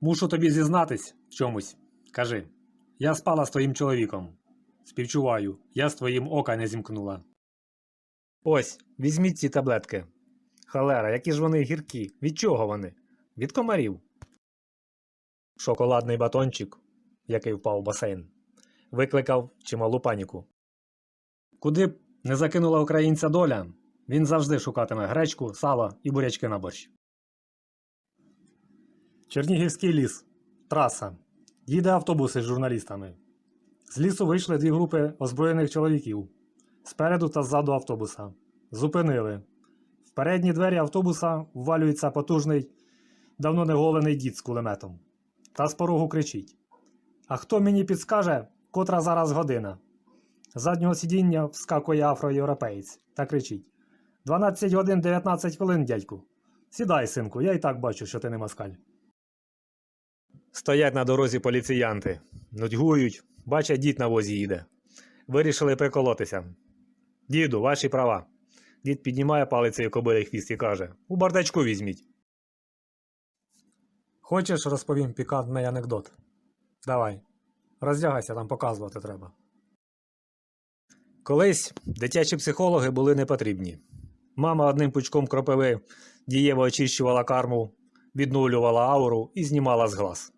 Мушу тобі зізнатись в чомусь. Кажи. Я спала з твоїм чоловіком. Співчуваю, я з твоїм ока не зімкнула. Ось, візьміть ці таблетки. Халера, які ж вони гіркі. Від чого вони? Від комарів. Шоколадний батончик, який впав у басейн, викликав чималу паніку. Куди б не закинула українця доля, він завжди шукатиме гречку, сало і бурячки на борщ. Чернігівський ліс. Траса. Їде автобус із журналістами. З лісу вийшли дві групи озброєних чоловіків. Спереду та ззаду автобуса. Зупинили. В передні двері автобуса ввалюється потужний, давно не голений дід з кулеметом. Та з порогу кричить: А хто мені підскаже, котра зараз година? З заднього сидіння вскакує афроєвропеєць та кричить: 12 годин 19 хвилин, дядьку. Сідай, синку, я і так бачу, що ти не москаль. Стоять на дорозі поліціянти, нудьгують, бачать дід на возі їде. Вирішили приколотися. Діду, ваші права. Дід піднімає палицею кобилий хвіст і каже: У бардачку візьміть. Хочеш, розповім пікантний анекдот? Давай. Роздягайся, там показувати треба. Колись дитячі психологи були не потрібні. Мама одним пучком кропиви дієво очищувала карму, віднулювала ауру і знімала з глаз.